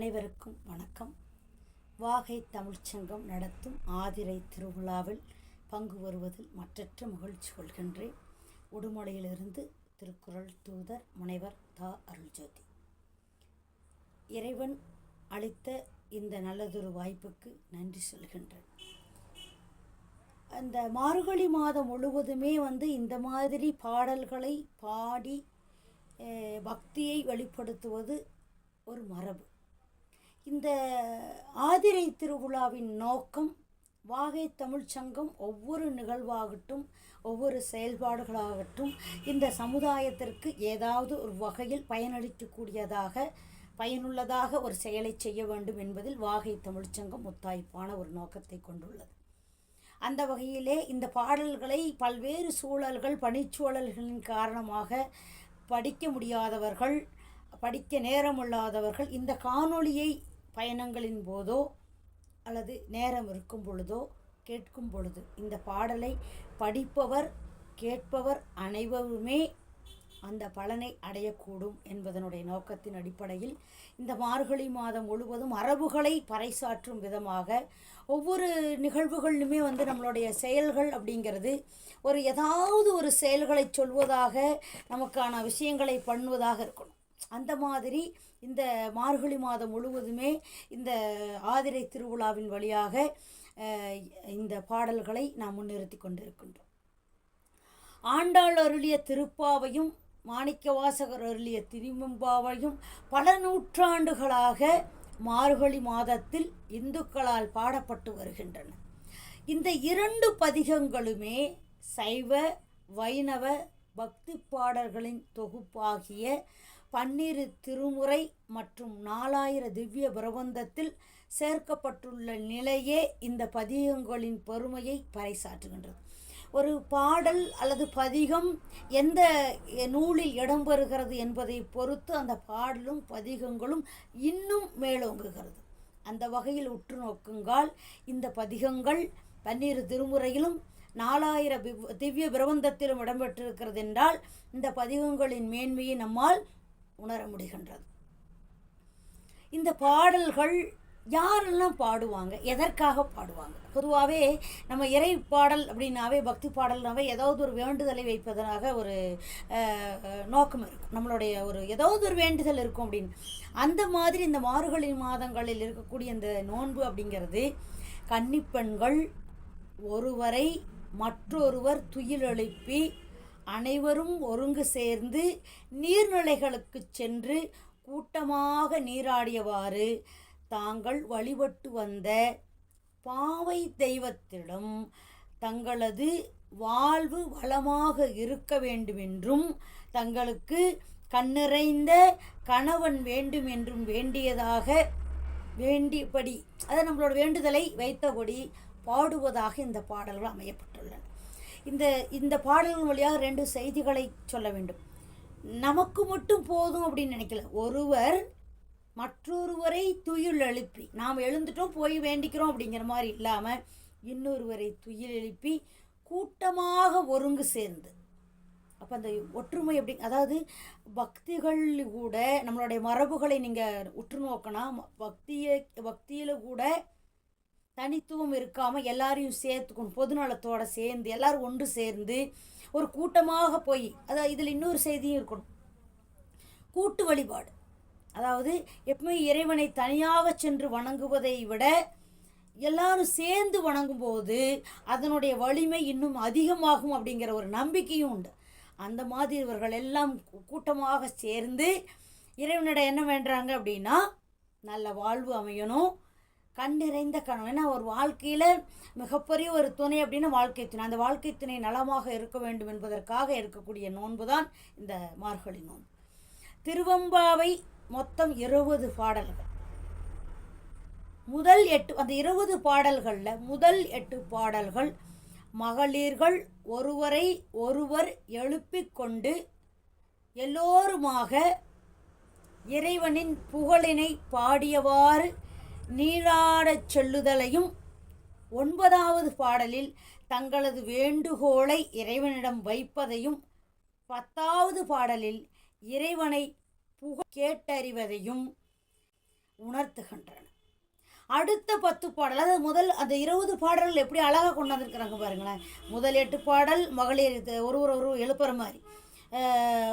அனைவருக்கும் வணக்கம். வாகை தமிழ்ச்சங்கம் நடத்தும் ஆதிரை திருவிழாவில் பங்கு வருவதில் மற்றற்ற மகிழ்ச்சி கொள்கின்றேன். உடுமலையிலிருந்து திருக்குறள் தூதர் முனைவர் தா. அருள்ஜோதி. இறைவன் அளித்த இந்த நல்லதொரு வாய்ப்புக்கு நன்றி சொல்கின்றேன். அந்த மார்கழி மாதம் முழுவதுமே வந்து இந்த மாதிரி பாடல்களை பாடி பக்தியை வெளிப்படுத்துவது ஒரு மரபு. இந்த ஆதிரை திருவிழாவின் நோக்கம் வாகை தமிழ்ச் சங்கம் ஒவ்வொரு நிகழ்வாகட்டும் ஒவ்வொரு செயல்பாடுகளாகட்டும் இந்த சமுதாயத்திற்கு ஏதாவது ஒரு வகையில் பயனளிக்கக்கூடியதாக பயனுள்ளதாக ஒரு செயலை செய்ய வேண்டும் என்பதில் வாகை தமிழ்ச் சங்கம் முத்தாய்ப்பான ஒரு நோக்கத்தை கொண்டுள்ளது. அந்த வகையிலே இந்த பாடல்களை பல்வேறு சூழல்கள் பணிச்சூழல்களின் காரணமாக படிக்க முடியாதவர்கள் படிக்க நேரமில்லாதவர்கள் இந்த காணொளியை பயணங்களின் போதோ அல்லது நேரம் இருக்கும் பொழுதோ கேட்கும் பொழுது இந்த பாடலை படிப்பவர் கேட்பவர் அனைவருமே அந்த பலனை அடையக்கூடும் என்பதனுடைய நோக்கத்தின் அடிப்படையில் இந்த மார்கழி மாதம் முழுவதும் மரபுகளை பறைசாற்றும் விதமாக ஒவ்வொரு நிகழ்வுகளிலுமே வந்து நம்மளுடைய செயல்கள் அப்படிங்கிறது ஒரு ஏதாவது ஒரு செயல்களை சொல்வதாக நமக்கான விஷயங்களை பண்ணுவதாக இருக்கணும். அந்த மாதிரி இந்த மார்கழி மாதம் முழுவதுமே இந்த ஆதிரை திருவிழாவின் வழியாக இந்த பாடல்களை நாம் முன்னிறுத்தி கொண்டிருக்கின்றோம். ஆண்டாள் அருளிய திருப்பாவையும் மாணிக்கவாசகர் அருளிய திருவெம்பாவையும் பல நூற்றாண்டுகளாக மார்கழி மாதத்தில் இந்துக்களால் பாடப்பட்டு வருகின்றன. இந்த இரண்டு பதிகங்களுமே சைவ வைணவ பக்தி பாடல்களின் தொகுப்பாகிய பன்னிரு திருமுறை மற்றும் நாலாயிர திவ்ய பிரபந்தத்தில் சேர்க்கப்பட்டுள்ள நிலையே இந்த பதிகங்களின் பெருமையை பறைசாற்றுகின்றது. ஒரு பாடல் அல்லது பதிகம் எந்த நூலில் இடம்பெறுகிறது என்பதை பொறுத்து அந்த பாடலும் பதிகங்களும் இன்னும் மேலோங்குகிறது. அந்த வகையில் உற்று நோக்குங்கால் இந்த பதிகங்கள் பன்னிரு திருமுறையிலும் நாலாயிர திவ்ய பிரபந்தத்திலும் இடம்பெற்றிருக்கிறது என்றால் இந்த பதிகங்களின் மேன்மையை நம்மால் உணர முடிகின்றது. இந்த பாடல்கள் யாரெல்லாம் பாடுவாங்க? எதற்காக பாடுவாங்க? பொதுவாகவே நம்ம இறை பாடல் அப்படின்னாவே பக்தி பாடல்னாவே ஏதாவது ஒரு வேண்டுதலை வைப்பதனாக ஒரு நோக்கம் இருக்கும். நம்மளுடைய ஒரு ஏதாவது ஒரு வேண்டுதல் இருக்கும் அப்படின்னு. அந்த மாதிரி இந்த மார்கழி மாதங்களில் இருக்கக்கூடிய இந்த நோன்பு அப்படிங்கிறது கன்னிப்பெண்கள் ஒருவரை மற்றொருவர் துயிலெழுப்பி அனைவரும் ஒருங்கு சேர்ந்து நீர்நிலைகளுக்கு சென்று கூட்டமாக நீராடியவாறு தாங்கள் வழிபட்டு வந்த பாவை தெய்வத்திடம் தங்களது வாழ்வு வளமாக இருக்க வேண்டுமென்றும் தங்களுக்கு கண்ணிறைந்த கணவன் வேண்டும் என்றும் வேண்டியதாக வேண்டியபடி அதை நம்மளோட வேண்டுதலை வைத்தபடி பாடுவதாக இந்த பாடல்கள் அமையப்பட்டுள்ளன. இந்த இந்த பாடல்கள் வழியாக ரெண்டு செய்திகளை சொல்ல வேண்டும். நமக்கு மட்டும் போதும் அப்படின்னு நினைக்கல. ஒருவர் மற்றொருவரை துயில் எழுப்பி நாம் எழுந்துட்டோம் போய் வேண்டிக்கிறோம் அப்படிங்கிற மாதிரி இல்லாமல் இன்னொருவரை துயில் எழுப்பி கூட்டமாக ஒருங்கு சேர்ந்து. அப்போ அந்த ஒற்றுமை எப்படி அதாவது பக்திகள் கூட நம்மளுடைய மரபுகளை நீங்கள் உற்று நோக்கினா பக்தியை பக்தியில் கூட தனித்துவம் இருக்காமல் எல்லாரையும் சேர்த்துக்கணும் பொதுநலத்தோடு சேர்ந்து எல்லாரும் ஒன்று சேர்ந்து ஒரு கூட்டமாக போய் அதாவது இதில் இன்னொரு செய்தியும் இருக்கணும். கூட்டு வழிபாடு. அதாவது எப்பவுமே இறைவனை தனியாக சென்று வணங்குவதை விட எல்லாரும் சேர்ந்து வணங்கும்போது அதனுடைய வலிமை இன்னும் அதிகமாகும் அப்படிங்கிற ஒரு நம்பிக்கையும் உண்டு. அந்த மாதிரி இவர்கள் எல்லாம் கூட்டமாக சேர்ந்து இறைவனிடம் என்ன வேண்டுறாங்க அப்படின்னா நல்ல வாழ்வு அமையணும். கண் நிறைந்த கணவன். ஏன்னா ஒரு வாழ்க்கையில் மிகப்பெரிய ஒரு துணை அப்படின்னா வாழ்க்கை துணை. அந்த வாழ்க்கை துணை நலமாக இருக்க வேண்டும் என்பதற்காக இருக்கக்கூடிய நோன்பு தான் இந்த மார்கழி நோன்பு. திருவம்பாவை மொத்தம் இருபது பாடல்கள். முதல் எட்டு அந்த இருபது பாடல்களில் முதல் எட்டு பாடல்கள் மகளிர்கள் ஒருவரை ஒருவர் எழுப்பிக் கொண்டு எல்லோருமாக இறைவனின் புகழினை பாடியவாறு நீராடச் செல்லுதலையும் ஒன்பதாவது பாடலில் தங்களது வேண்டுகோளை இறைவனிடம் வைப்பதையும் பத்தாவது பாடலில் இறைவனை புக கேட்டறிவதையும் உணர்த்துகின்றன. அடுத்த பத்து பாடல் அதாவது முதல் அந்த இருபது பாடல்கள் எப்படி அழகாக கொண்டாந்துருக்கிறாங்க பாருங்களேன். முதல் எட்டு பாடல் மகளிர் ஒரு ஒருவர் ஒரு எழுப்புற மாதிரி.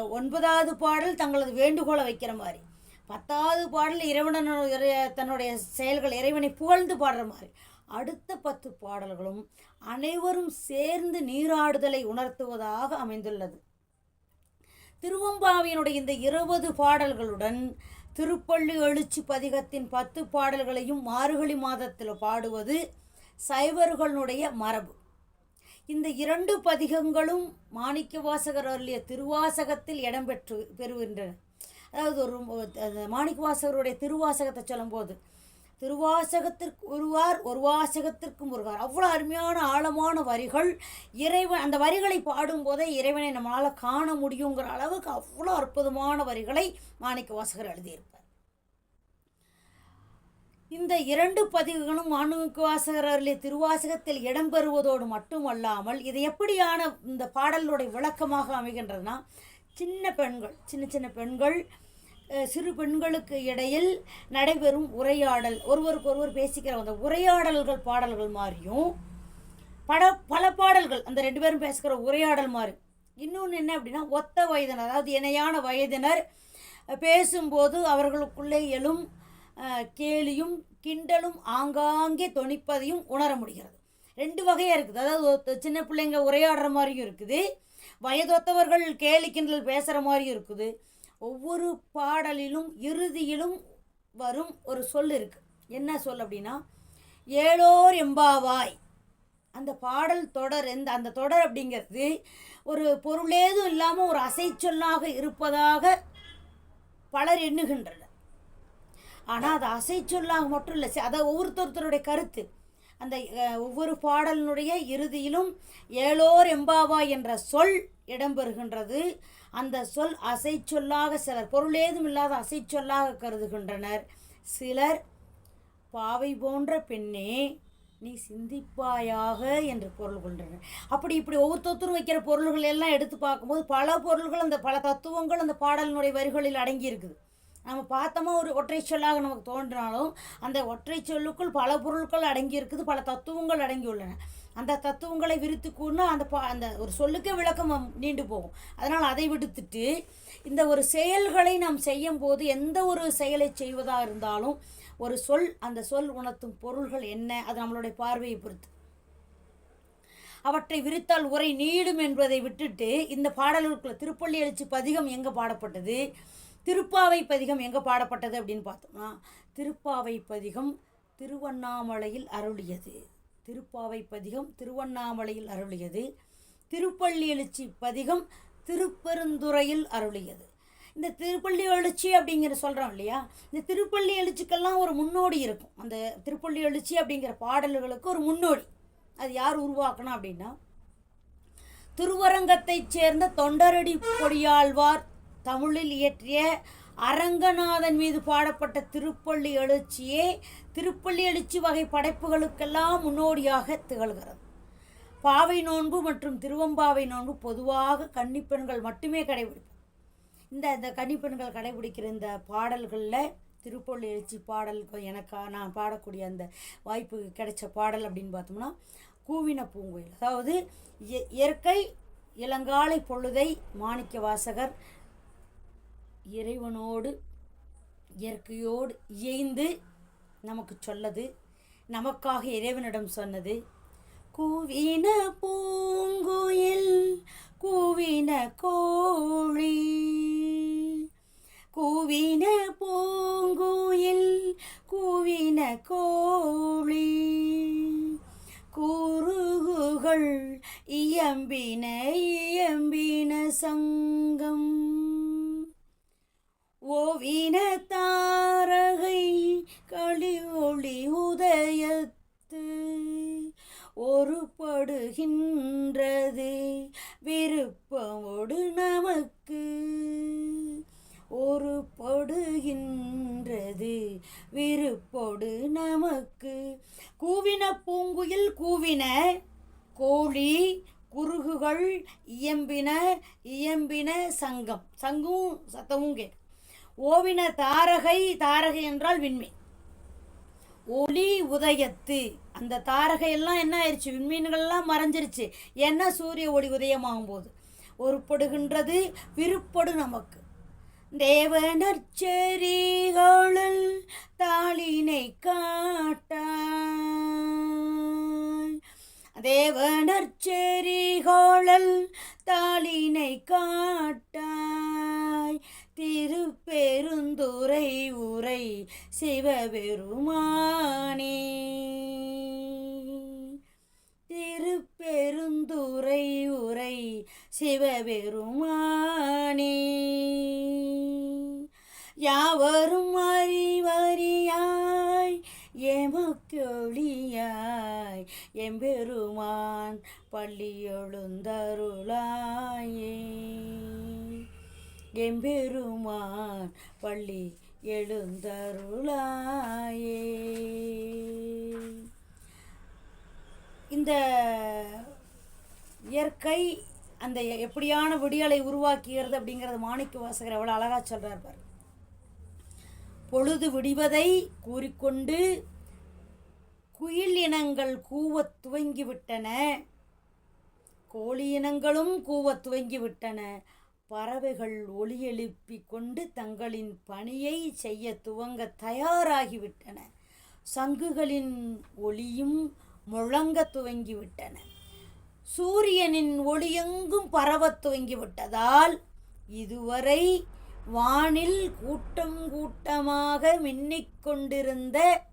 ஒன்பதாவது பாடல் தங்களது வேண்டுகோளை வைக்கிற மாதிரி. பத்தாவது பாடல் இறைவனன் இறை- தன்னுடைய செயல்கள் இறைவனை புகழ்ந்து பாடுற மாதிரி. அடுத்த பத்து பாடல்களும் அனைவரும் சேர்ந்து நீராடுதலை உணர்த்துவதாக அமைந்துள்ளது. திருவம்பாவியனுடைய இந்த இருபது பாடல்களுடன் திருப்பள்ளி எழுச்சி பதிகத்தின் பத்து பாடல்களையும் மார்கழி மாதத்தில் பாடுவது சைவர்களுடைய மரபு. இந்த இரண்டு பதிகங்களும் மாணிக்க வாசகர் அருளிய திருவாசகத்தில் இடம்பெற்று பெறுகின்றன. அதாவது ஒரு மாணிக்க வாசகருடைய திருவாசகத்தை சொல்லும்போது திருவாசகத்திற்கு ஒருவார் ஒரு வாசகத்திற்கும் ஒருவார். அவ்வளோ அருமையான ஆழமான வரிகள். இறைவன் அந்த வரிகளை பாடும்போதே இறைவனை நம்மளால் காண முடியுங்கிற அளவுக்கு அவ்வளோ அற்புதமான வரிகளை மாணிக்க வாசகர் எழுதியிருப்பார். இந்த இரண்டு பதிவுகளும் மாணிக்க வாசகர் அருளிய திருவாசகத்தில் இடம்பெறுவதோடு மட்டுமல்லாமல் இது எப்படியான இந்த பாடலுடைய விளக்கமாக அமைகின்றதுனா சின்ன பெண்கள் சின்ன சின்ன பெண்கள் சிறு பெண்களுக்கு இடையில் நடைபெறும் உரையாடல். ஒருவருக்கு ஒருவர் பேசிக்கிற அந்த உரையாடல்கள் பாடல்கள் மாதிரியும் பட பல பாடல்கள் அந்த ரெண்டு பேரும் பேசுகிற உரையாடல் மாதிரி. இன்னொன்று என்ன அப்படின்னா ஒத்த வயதினர் அதாவது இணையான வயதினர் பேசும்போது அவர்களுக்குள்ளே எழும் கேலியும் கிண்டலும் ஆங்காங்கே தொனிப்பதையும் உணர முடிகிறது. ரெண்டு வகையாக இருக்குது. அதாவது சின்ன பிள்ளைங்க உரையாடுற மாதிரியும் இருக்குது. வயதொத்தவர்கள் கேலி கிண்டல் பேசுகிற மாதிரியும் இருக்குது. ஒவ்வொரு பாடலிலும் இறுதியிலும் வரும் ஒரு சொல் இருக்குது என்ன சொல் அப்படின்னா ஏழோர் எம்பாவாய். அந்த பாடல் தொடர் எந்த அந்த தொடர் அப்படிங்கிறது ஒரு பொருளேதும் இல்லாமல் ஒரு அசைச்சொல்லாக இருப்பதாக பலர் எண்ணுகின்றனர். ஆனால் அது அசைச்சொல்லாக மட்டும் இல்லை அதை ஒவ்வொருத்தருத்தருடைய கருத்து. அந்த ஒவ்வொரு பாடலினுடைய இறுதியிலும் ஏழோர் எம்பாவா என்ற சொல் இடம்பெறுகின்றது. அந்த சொல் அசைச்சொல்லாக சிலர் பொருளேதும் இல்லாத அசைச்சொல்லாக கருதுகின்றனர். சிலர் பாவை போன்ற பெண்ணே நீ சிந்திப்பாயாக என்று பொருள் கொண்டனர் அப்படி இப்படி ஒவ்வொருத்தரும் வைக்கிற பொருள்கள் எல்லாம் எடுத்து பார்க்கும்போது பல பொருள்கள் அந்த பல தத்துவங்கள் அந்த பாடலினுடைய வரிகளில் அடங்கி இருக்குது நம்ம பார்த்தோமா ஒரு ஒற்றை சொல்லாக நமக்கு தோன்றினாலும் அந்த ஒற்றை சொல்லுக்குள் பல பொருட்கள் அடங்கி இருக்குது பல தத்துவங்கள் அடங்கியுள்ளன. அந்த தத்துவங்களை விரித்து அந்த பா அந்த ஒரு சொல்லுக்கே விளக்கம் நீண்டு போகும். அதனால் அதை விடுத்துட்டு இந்த ஒரு செயல்களை நாம் செய்யும் போது எந்த ஒரு செயலை செய்வதாக இருந்தாலும் ஒரு சொல் அந்த சொல் உணர்த்தும் பொருள்கள் என்ன அது நம்மளுடைய பார்வையை பொறுத்து. அவற்றை விரித்தால் உரை நீடும் என்பதை விட்டுட்டு இந்த பாடல்களுக்குள்ள திருப்பள்ளி எழுச்சி பதிகம் எங்கே பாடப்பட்டது? திருப்பாவை பதிகம் எங்கே பாடப்பட்டது அப்படின்னு பார்த்தோம்னா திருப்பாவை பதிகம் திருவண்ணாமலையில் அருளியது. திருப்பாவை பதிகம் திருவண்ணாமலையில் அருளியது. திருப்பள்ளி எழுச்சி பதிகம் திருப்பெருந்துறையில் அருளியது. இந்த திருப்பள்ளி எழுச்சி அப்படிங்கிற சொல்கிறோம் இல்லையா? இந்த திருப்பள்ளி எழுச்சிக்கெல்லாம் ஒரு முன்னோடி இருக்கும். அந்த திருப்பள்ளி எழுச்சி அப்படிங்கிற பாடல்களுக்கு ஒரு முன்னோடி. அது யார் உருவாக்கணும் அப்படின்னா திருவரங்கத்தைச் சேர்ந்த தொண்டரடி பொடியாழ்வார் தமிழில் இயற்றிய அரங்கநாதன் மீது பாடப்பட்ட திருப்பள்ளி எழுச்சியே திருப்பள்ளி எழுச்சி வகை படைப்புகளுக்கெல்லாம் முன்னோடியாக திகழ்கிறது. பாவை நோன்பு மற்றும் திருவம்பாவை நோன்பு பொதுவாக கன்னிப்பெண்கள் மட்டுமே கடைபிடிப்பர் இந்த இந்த கன்னிப்பெண்கள் கடைபிடிக்கிற இந்த பாடல்களில் திருப்பள்ளி எழுச்சி பாடல் எனக்கா நான் பாடக்கூடிய அந்த வாய்ப்பு கிடைச்ச பாடல் அப்படின்னு பார்த்தோம்னா கூவின பூங்குயில். அதாவது இய- இயற்கை இளங்காலை பொழுதை மாணிக்க வாசகர் இறைவனோடு இயற்கையோடு இயைந்து நமக்கு சொல்லது நமக்காக இறைவனிடம் சொன்னது. கூவின பூங்குயில் கூவின கோழி கூவின பூங்குயில் கூவின கோழி கூறுகுகள் இயம்பின இயம்பின சங்கம். ஒருபடுகின்றது விருப்பமோடு நமக்கு ஒரு படுகின்றது விருப்போடு நமக்கு கூவின பூங்குயில் கூவின கோழி குறுகுகள் இயம்பின இயம்பின சங்கம். சங்கும் சத்தமும் கேட்கும். ஓவின தாரகை தாரகை என்றால் விண்மீன். ஒளி உதயத்து. அந்த தாரகையெல்லாம் என்ன ஆயிடுச்சு விண்மீன்கள்லாம் மறைஞ்சிருச்சு. ஏன்னா சூரிய ஒளி உதயமாகும் போது ஒருப்படுகின்றது விருப்படு நமக்கு. தேவனற்செறிகளில் தாளினை காட்டா தேவனற்செறிகளில் தாளினை காட்டாய். திருப்பெருந்துரை உரை சிவபெருமானே. திருப்பெருந்துரை உரை சிவபெருமானே. யாவரும் அறி எமக்கொழியாய் எம்பெருமான் பள்ளி எழுந்தருளாயே எம்பெருமான் பள்ளி எழுந்தருளாயே இந்த இயற்கை அந்த எப்படியான விடியலை உருவாக்குகிறது அப்படிங்கிறத மாணிக்க வாசகர் எவ்வளோ அழகாக சொல்கிறார் பாரு பொழுது விடிவதை கூறிக்கொண்டு இனங்கள் கூவத் துவங்கிவிட்டன. கோழி இனங்களும் கூவத் துவங்கிவிட்டன. பறவைகள் ஒளி எழுப்பி கொண்டு தங்களின் பணியை செய்ய துவங்க தயாராகிவிட்டன. சங்குகளின் ஒளியும் முழங்க துவங்கிவிட்டன. சூரியனின் ஒளியெங்கும் பரவத் துவங்கிவிட்டதால் இதுவரை வானில் கூட்டம் கூட்டமாக மின்னிக் கொண்டிருந்த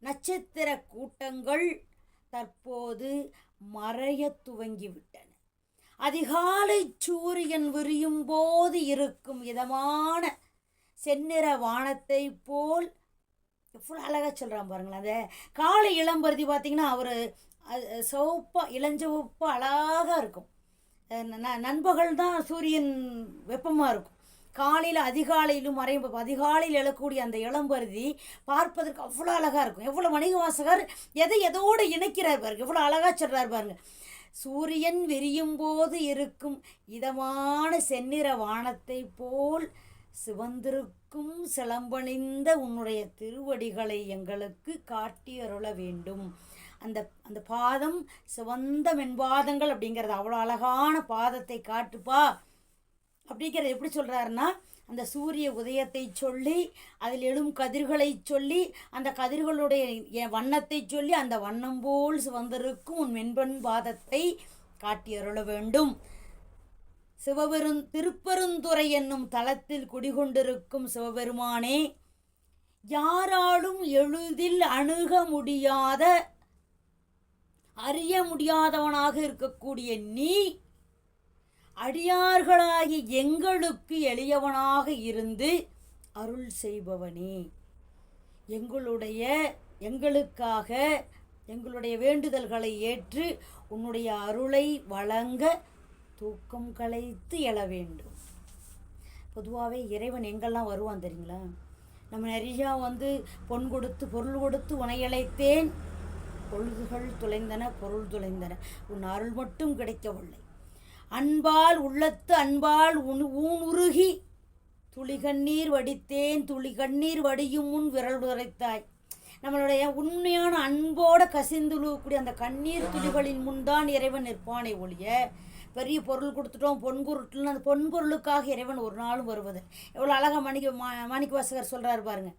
நட்சத்திர கூட்டங்கள் தற்போது மறையத் துவங்கிவிட்டன. அதிகாலை சூரியன் விரியும் போது இருக்கும் இதமான செந்நிற வானத்தைப் போல் எவ்வளோ அழகாக சொல்கிறான் பாருங்களேன். அந்த காலை இளம்பருதி பார்த்திங்கன்னா அவர் சிவப்பாக இளஞ்சவப்பாக அழகாக இருக்கும். ந- நண்பகல் தான் சூரியன் வெப்பமாக இருக்கும். காலையில் அதிகாலையிலும் மறையும் அதிகாலையில் எழக்கூடிய அந்த இளம்பருதி பார்ப்பதற்கு அவ்வளோ அழகாக இருக்கும். எவ்வளோ வணிக வாசகர் எதை எதோடு இணைக்கிறார் பாருங்க. எவ்வளோ அழகாக சொல்கிறார் பாருங்க. சூரியன் விரியும் போது இருக்கும் இதமான செந்நிற வானத்தைப் போல் சிவந்திருக்கும் சிலம்பணிந்த உன்னுடைய திருவடிகளை எங்களுக்கு காட்டி அருள வேண்டும். அந்த அந்த பாதம் சிவந்த மென்பாதங்கள் அப்படிங்கிறது அவ்வளோ அழகான பாதத்தை காட்டுப்பா. அப்படிங்கிறத எப்படி சொல்கிறாருன்னா அந்த சூரிய உதயத்தை சொல்லி அதில் எழும் கதிர்களை சொல்லி அந்த கதிர்களுடைய வண்ணத்தை சொல்லி அந்த வண்ணம் போல் சிவந்திருக்கும் உன் மென்பன் பாதத்தை காட்டி அருள வேண்டும். சிவபெருந் திருப்பெருந்துறை என்னும் தலத்தில் குடிகொண்டிருக்கும் சிவபெருமானே யாராலும் எளிதில் அணுக முடியாத அறிய முடியாதவனாக இருக்கக்கூடிய நீ அடியார்களாகி எங்களுக்கு எளியவனாக இருந்து அருள் செய்பவனே. எங்களுடைய எங்களுக்காக எங்களுடைய வேண்டுதல்களை ஏற்று உன்னுடைய அருளை வழங்க தூக்கம் கலைத்து எழ வேண்டும். பொதுவாகவே இறைவன் எங்கெல்லாம் வருவான் தெரியுங்களா? நம்ம நிறையா வந்து பொன் கொடுத்து பொருள் கொடுத்து உனையழைத்தேன் பொழுதுகள் துளைந்தன பொருள் துளைந்தன. உன் அருள் மட்டும் கிடைக்கவில்லை. அன்பால் உள்ளத்து அன்பால் உன் ஊன் உருகி துளி கண்ணீர் வடித்தேன் துளி கண்ணீர் வடியும் முன் விரல் உரைத்தாய். நம்மளுடைய உண்மையான அன்போட கசிந்துழுவக்கூடிய அந்த கண்ணீர் துளிகளின் முன்தான் இறைவன் நிற்பானே ஒழிய பெரிய பொருள் கொடுத்துட்டோம் பொன்குருட்டுன்னு அந்த பொன்பொருளுக்காக இறைவன் ஒரு நாளும் வருவது. எவ்வளோ அழகாக மணிக்க மா மாணிக்க வாசகர் சொல்கிறாரு பாருங்கள்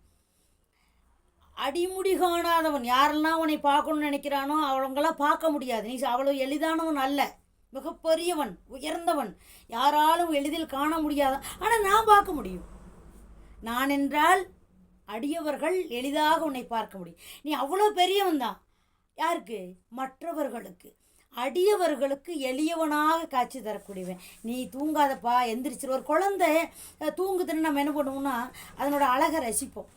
அடிமுடி காணாதவன் யாரெல்லாம் உன்னை பார்க்கணும்னு நினைக்கிறானோ அவங்களாம் பார்க்க முடியாது. நீ அவ்வளோ எளிதானவன் அல்ல. மிகப்பெரியவன் உயர்ந்தவன். யாராலும் எளிதில் காண முடியாத ஆனால் நான் பார்க்க முடியும். நான் என்றால் அடியவர்கள் எளிதாக உன்னை பார்க்க முடியும். நீ அவ்வளோ பெரியவன் தான். யாருக்கு? மற்றவர்களுக்கு. அடியவர்களுக்கு எளியவனாக காட்சி தரக்கூடியவன். நீ தூங்காதப்பா எந்திரிச்சிரு. ஒரு குழந்தை தூங்குதுன்னு நம்ம என்ன பண்ணுவோம்னா அதனோட அழகை ரசிப்போம்.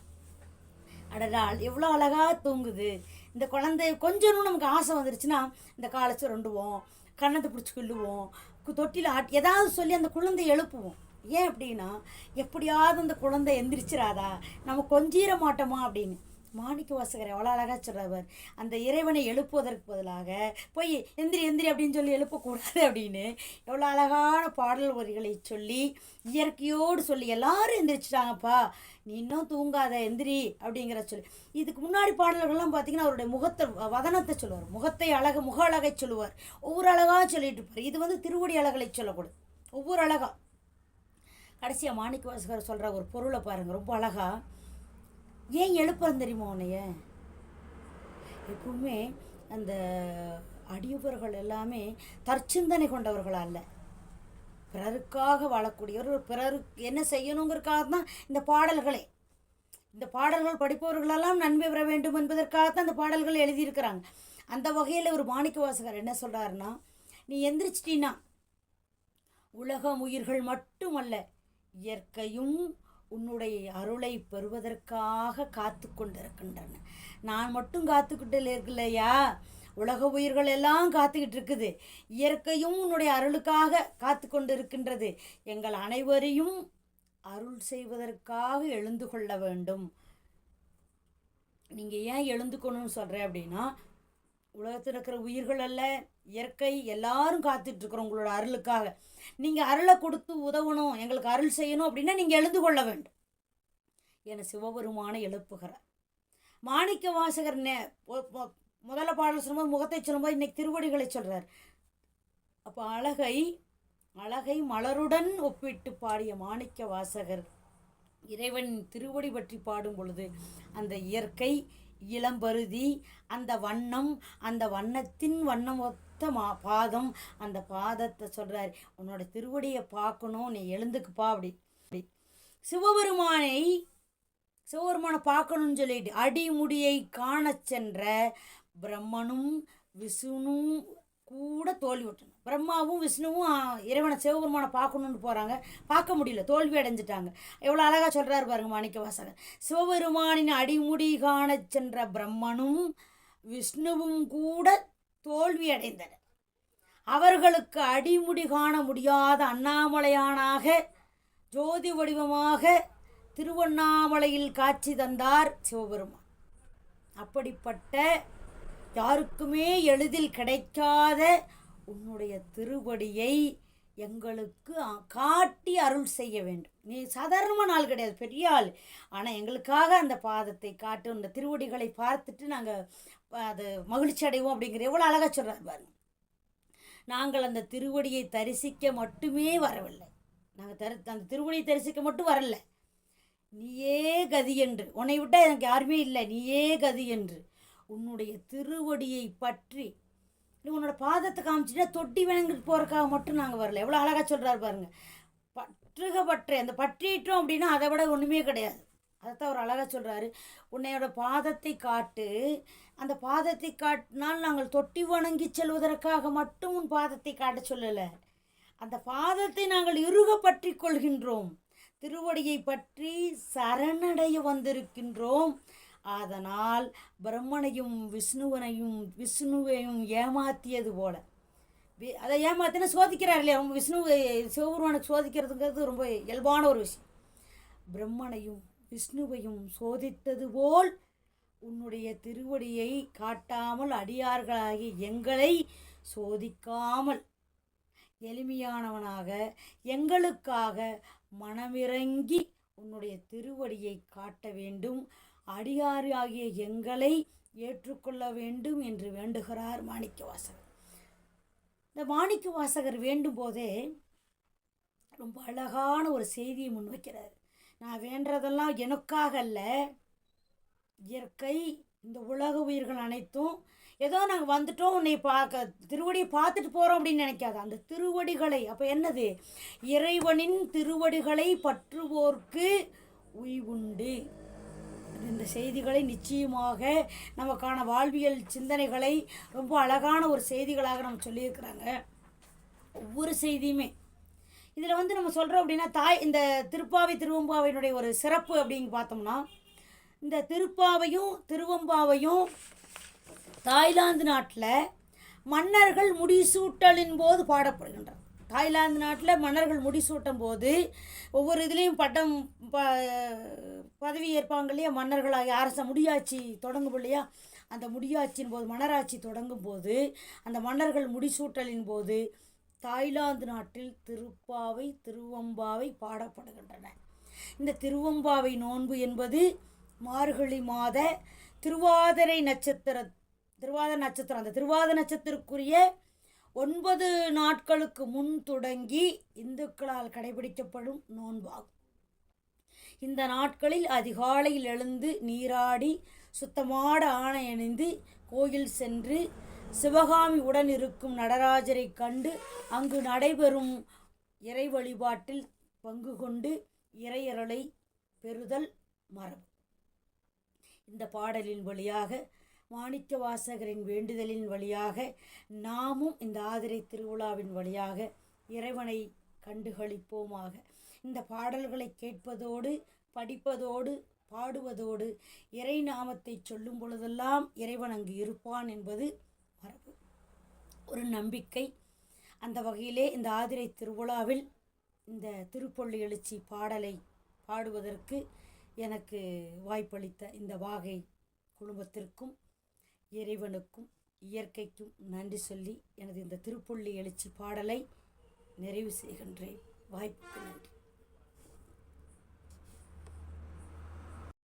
அடடா எவ்வளோ அழகாக தூங்குது. இந்த குழந்தை கொஞ்சம் நமக்கு ஆசை வந்துருச்சுன்னா இந்த காலை சுரண்டுவோம் கண்ணத்தை பிடிச்சி கிள்ளுவோம் தொட்டியில் தொட்டில ஆட்டி ஏதாவது சொல்லி அந்த குழந்தையை எழுப்புவோம். ஏன் அப்படின்னா எப்படியாவது அந்த குழந்தை எந்திரிச்சிடாதா நம்ம கொஞ்சிர மாட்டோமா அப்படின்னு. மாணிக்க வாசகர் எவ்வளோ அழகாக சொல்கிறவர் அந்த இறைவனை எழுப்புவதற்கு பதிலாக போய் எந்திரி எந்திரி அப்படின்னு சொல்லி எழுப்பக்கூடாது அப்படின்னு எவ்வளோ அழகான பாடல் வரிகளை சொல்லி இயற்கையோடு சொல்லி எல்லாரும் எந்திரிச்சிட்டாங்கப்பா. நீ இன்னும் தூங்காத எந்திரி அப்படிங்கிற சொல்லி. இதுக்கு முன்னாடி பாடல்கள்லாம் பார்த்தீங்கன்னா அவருடைய முகத்தை வதனத்தை சொல்லுவார். முகத்தை அழகு முக அழகை சொல்லுவார். ஒவ்வொரு அழகாக சொல்லிட்டு இருப்பார். இது வந்து திருவடி அழகலை சொல்லக்கூடாது. ஒவ்வொரு அழகா. கடைசியாக மாணிக்க வாசகர் சொல்கிற ஒரு பொருளை பாருங்கள் ரொம்ப அழகா. ஏன் எழுப்புறேன் தெரியுமா உன்னைய? எப்பவுமே அந்த அடியவர்கள் எல்லாமே தற்சிந்தனை கொண்டவர்களா அல்ல. பிறருக்காக வாழக்கூடியவர் பிறருக்கு என்ன செய்யணுங்கிறதுக்காக தான் இந்த பாடல்களே. இந்த பாடல்கள் படிப்பவர்களெல்லாம் நன்மை பெற வேண்டும் என்பதற்காகத்தான் இந்த பாடல்கள் எழுதியிருக்கிறாங்க. அந்த வகையில் ஒரு மாணிக்க வாசகர் என்ன சொல்கிறாருன்னா நீ எந்திரிச்சிட்டினா உலகம் உயிர்கள் மட்டுமல்ல இயற்கையும் உன்னுடைய அருளை பெறுவதற்காக காத்து கொண்டிருக்கின்றன. நான் மட்டும் காத்துக்கிட்டு இருக்கலையா? உலக உயிர்கள் எல்லாம் காத்துக்கிட்டு இருக்குது. இயற்கையும் உன்னுடைய அருளுக்காக காத்து கொண்டு இருக்கின்றது எங்கள் அனைவரையும் அருள் செய்வதற்காக எழுந்து கொள்ள வேண்டும். நீங்கள் ஏன் எழுந்துக்கணும்னு சொல்கிறேன் அப்படின்னா உலகத்தில் இருக்கிற உயிர்கள் அல்ல இயற்கை எல்லாரும் காத்துட்ருக்குறோம் உங்களோட அருளுக்காக. நீங்கள் அருளை கொடுத்து உதவணும் எங்களுக்கு அருள் செய்யணும் அப்படின்னா நீங்கள் எழுந்து கொள்ள வேண்டும். என சிவபெருமான எழுப்புகிறார். மாணிக்க வாசகர் நே முதல்ல பாடல் சொல்லும்போது முகத்தை சொல்லும்போது இன்னைக்கு திருவடிகளை சொல்கிறார் அப்போ அழகை அழகை மலருடன் ஒப்பிட்டு பாடிய மாணிக்க வாசகர் இறைவன் திருவடி பற்றி பாடும் பொழுது அந்த இயற்கை இளம்பருதி அந்த வண்ணம் அந்த வண்ணத்தின் வண்ணம் ஒத்த மா பாதம். அந்த பாதத்தை சொல்கிறார் உன்னோட திருவடியை பார்க்கணும் நீ எழுந்துக்குப்பா அப்படி. அப்படி. சிவபெருமானை சிவபெருமானை பார்க்கணும்னு சொல்லிட்டு அடிமுடியை காண சென்ற பிரம்மனும் விஷ்ணுவும் கூட தோல்வி விட்டணும் பிரம்மாவும் விஷ்ணுவும் இறைவனை சிவபெருமானை பார்க்கணுன்னு போகிறாங்க பார்க்க முடியல. தோல்வி அடைஞ்சிட்டாங்க. எவ்வளோ அழகாக சொல்கிறாரு பாருங்க மாணிக்க வாசகர். சிவபெருமானின் அடிமுடி காணச் சென்ற பிரம்மனும் விஷ்ணுவும் கூட தோல்வி அடைந்தனர். அவர்களுக்கு அடிமுடி காண முடியாத அண்ணாமலையானாக ஜோதி வடிவமாக திருவண்ணாமலையில் காட்சி தந்தார் சிவபெருமான். அப்படிப்பட்ட யாருக்குமே எளிதில் கிடைக்காத உன்னுடைய திருவடியை எங்களுக்கு காட்டி அருள் செய்ய வேண்டும். நீ சாதாரணமான ஆள் கிடையாது பெரிய ஆள். ஆனால் எங்களுக்காக அந்த பாதத்தை காட்டு அந்த திருவடிகளை பார்த்துட்டு நாங்கள் அது மகிழ்ச்சி அடைவோம் அப்படிங்கிற எவ்வளோ அழகாக சொல்கிறார் பாருங்க. நாங்கள் அந்த திருவடியை தரிசிக்க மட்டுமே வரவில்லை. நாங்கள் தரி அந்த திருவடியை தரிசிக்க மட்டும் வரல. நீயே கதி என்று. உன்னை விட்டால் எனக்கு யாருமே இல்லை. நீயே கதி என்று. உன்னுடைய திருவடியை பற்றி. உன்னோட பாதத்தை காமிச்சுட்டா தொட்டி வணங்கிட்டு போகிறக்காக மட்டும் நாங்கள் வரல. எவ்வளோ அழகாக சொல்கிறாரு பாருங்கள் பற்றுக பற்றை அந்த பற்றிட்டோம் அப்படின்னா அதை விட ஒன்றுமே கிடையாது. அதைத்தான் அவர் அழகாக சொல்கிறாரு உன்னையோட பாதத்தை காட்டு. அந்த பாதத்தை காட்டினால் நாங்கள் தொட்டி வணங்கி செல்வதற்காக மட்டும் உன் பாதத்தை காட்ட சொல்லலை. அந்த பாதத்தை நாங்கள் இறுக பற்றி கொள்கின்றோம். திருவடியை பற்றி சரணடைய வந்திருக்கின்றோம். அதனால் பிரம்மனையும் விஷ்ணுவனையும் விஷ்ணுவையும் ஏமாத்தியது போல. அதை ஏமாத்தினா சோதிக்கிறார் இல்லையா அவங்க விஷ்ணு சிவபெருமானுக்கு சோதிக்கிறதுங்கிறது ரொம்ப இயல்பான ஒரு விஷயம். பிரம்மனையும் விஷ்ணுவையும் சோதித்தது போல் உன்னுடைய திருவடியை காட்டாமல் அடியார்களாகி எங்களை சோதிக்காமல் எளிமையானவனாக எங்களுக்காக மனமிறங்கி உன்னுடைய திருவடியை காட்ட வேண்டும். அடியாறு ஆகிய எங்களை ஏற்றுக்கொள்ள வேண்டும் என்று வேண்டுகிறார் மாணிக்க வாசகர் இந்த மாணிக்க வாசகர் வேண்டும் போதே ரொம்ப அழகான ஒரு செய்தியை முன்வைக்கிறார் நான் வேண்டதெல்லாம் எனக்காக அல்ல இயற்கை இந்த உலக உயிர்கள் அனைத்தும் ஏதோ நாங்கள் வந்துட்டோம் உன்னை பார்க்க திருவடியை பார்த்துட்டு போகிறோம் அப்படின்னு நினைக்காது. அந்த திருவடிகளை அப்போ என்னது? இறைவனின் திருவடிகளை பற்றுவோர்க்கு உய்வுண்டு இந்த செய்திகளை நிச்சயமாக நமக்கான வாழ்வியல் சிந்தனைகளை ரொம்ப அழகான ஒரு செய்திகளாக நம்ம சொல்லியிருக்கிறாங்க. ஒவ்வொரு செய்தியுமே. இதில் வந்து நம்ம சொல்கிறோம் அப்படின்னா தாய் இந்த திருப்பாவை திருவம்பாவையினுடைய ஒரு சிறப்பு அப்படின்னு பார்த்தோம்னா இந்த திருப்பாவையும் திருவம்பாவையும் தாய்லாந்து நாட்டில் மன்னர்கள் முடிசூட்டலின் போது பாடப்படுகின்றன. தாய்லாந்து நாட்டில் மன்னர்கள் முடிசூட்டும் போது ஒவ்வொரு இதுலேயும் பட்டம் ப பதவி ஏற்பாங்க இல்லையா மன்னர்களாகி அரச முடியாட்சி தொடங்கும் இல்லையா? அந்த முடியாட்சியின் போது மன்னராட்சி தொடங்கும் போது அந்த மன்னர்கள் முடிசூட்டலின் போது தாய்லாந்து நாட்டில் திருப்பாவை திருவம்பாவை பாடப்படுகின்றன. இந்த திருவம்பாவை நோன்பு என்பது மார்கழி மாத திருவாதிரை நட்சத்திர திருவாதிரை நட்சத்திரம். அந்த திருவாத நட்சத்திரக்குரிய ஒன்பது நாட்களுக்கு முன் தொடங்கி இந்துக்களால் கடைபிடிக்கப்படும் நோன்பாகும். இந்த நாட்களில் அதிகாலையில் எழுந்து நீராடி சுத்தமாட ஆணை அணிந்து கோயில் சென்று சிவகாமி உடன் இருக்கும் நடராஜரை கண்டு அங்கு நடைபெறும் இறை வழிபாட்டில் பங்கு கொண்டு இறையருளை பெறுதல் மரபு. இந்த பாடலின் வழியாக மாணிக்க வாசகரின் வேண்டுதலின் வழியாக நாமும் இந்த ஆதிரை திருவிழாவின் வழியாக இறைவனை கண்டுகளிப்போமாக. இந்த பாடல்களை கேட்பதோடு படிப்பதோடு பாடுவதோடு இறை நாமத்தை சொல்லும் பொழுதெல்லாம் இறைவன் அங்கு இருப்பான் என்பது மரபு. ஒரு நம்பிக்கை. அந்த வகையிலே இந்த ஆதிரை திருவிழாவில் இந்த திருப்பள்ளி எழுச்சி பாடலை பாடுவதற்கு எனக்கு வாய்ப்பளித்த இந்த வாகை குடும்பத்திற்கும் இறைவனுக்கும் இயற்கைக்கும் நன்றி சொல்லி எனது இந்த திருப்புள்ளி எழுச்சி பாடலை நிறைவு செய்கின்றேன். வாய்ப்புக்கு நன்றி.